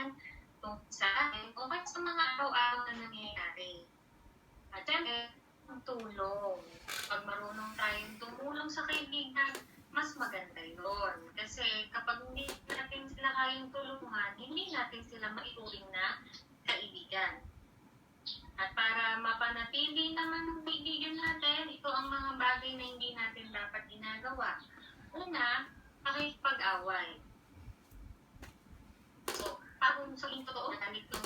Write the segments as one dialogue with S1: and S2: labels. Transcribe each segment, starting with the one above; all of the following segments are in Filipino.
S1: kaibigan, tungkol sa akin, o kahit sa mga araw-araw na nangyayari. At syempre, ang tulong. Pag marunong tayong tumulong sa kaibigan, mas maganda yun. Kasi kapag hindi natin sila kayang tulungan, hindi natin sila maituring na kaibigan. At para mapanatili naman ang kaibigan natin, ito ang mga bagay na hindi natin dapat ginagawa. Una, pakipag-away. So, kung sa yung totoo, gamit yung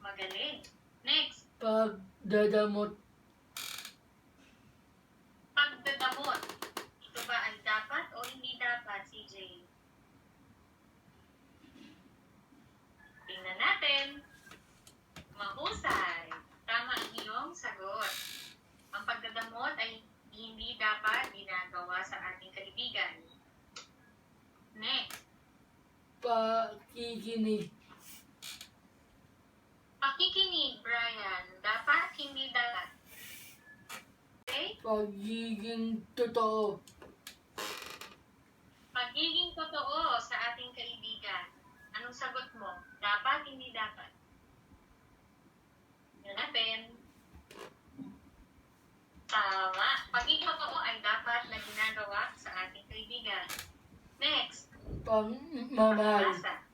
S1: Magaling. Next,
S2: Pagdadamot.
S1: pagdadamot. Ito ba ay dapat o hindi dapat, CJ? Tingnan natin. Mahusay. Tama ang iyong sagot. Ang pagdadamot ay hindi dapat ginagawa sa ating kaibigan. Next,
S2: Pakikinig.
S1: pakikinig, Brian. Dapat, hindi dapat. Okay?
S2: Pagiging totoo.
S1: Pagiging totoo sa ating kaibigan. Anong sagot mo? Dapat, hindi dapat? Yan natin. Tama. Pagiging totoo ay dapat na ginagawa sa ating kaibigan. Next.
S2: Pagmamahal.
S1: Pagbasa.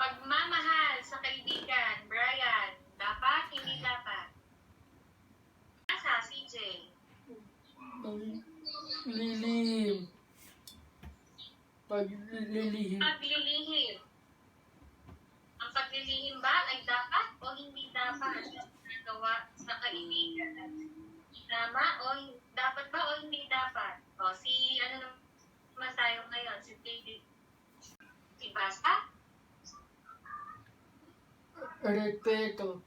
S1: Pagmamahal sa kaibigan, Brian. Dapat, hindi dapat? Asa, CJ?
S2: Paglilihim. Paglilihim.
S1: Paglilihim. Ang paglilihim ba ay dapat o hindi dapat ginagawa sa kaibigan? Tama o dapat ba o hindi dapat? O si ano naman tayo ngayon? Si David. Si Basta?
S2: Respeto.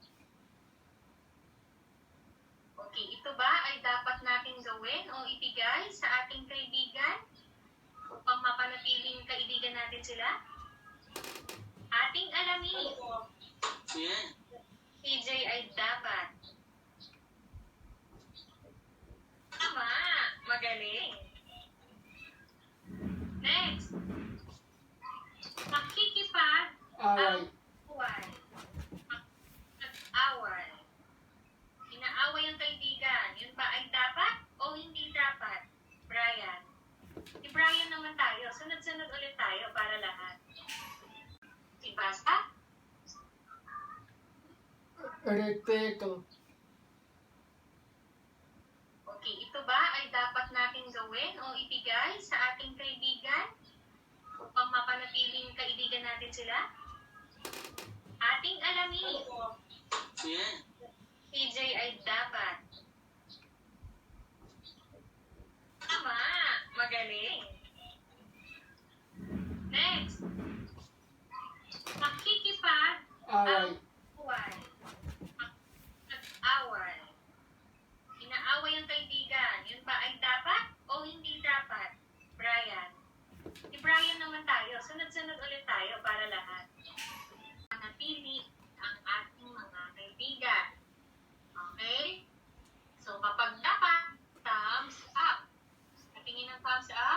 S1: Okay, ito ba ay dapat natin gawin o ibigay sa ating kaibigan natin sila? Ating alamin.
S3: Yan.
S1: PJ ay dapat. Tama. Magaling. Next. Makikipag
S2: Away.
S1: away. Away. Inaaway ang kaibigan. Yun ba ay dapat o hindi dapat? Brian. Si Brian naman tayo. Sunod-sunod ulit tayo para lahat. Si Basta?
S2: Respeto.
S1: Okay, ito ba ay dapat natin gawin o ibigay sa ating kaibigan upang mapanatiling kaibigan natin sila? Ating alamin.
S3: Yan.
S1: PJ ay dapat. Tama. Magaling. Next. Makikipag
S2: Away.
S1: away. Away. Inaaway ang kaibigan. Yun ba ay dapat o hindi dapat? Brian. Si Brian naman tayo. Sunod-sunod ulit tayo para lahat. Manatili ang ating mga kaibigan. Okay? So, kapag dapat, thumbs up. Patingin ng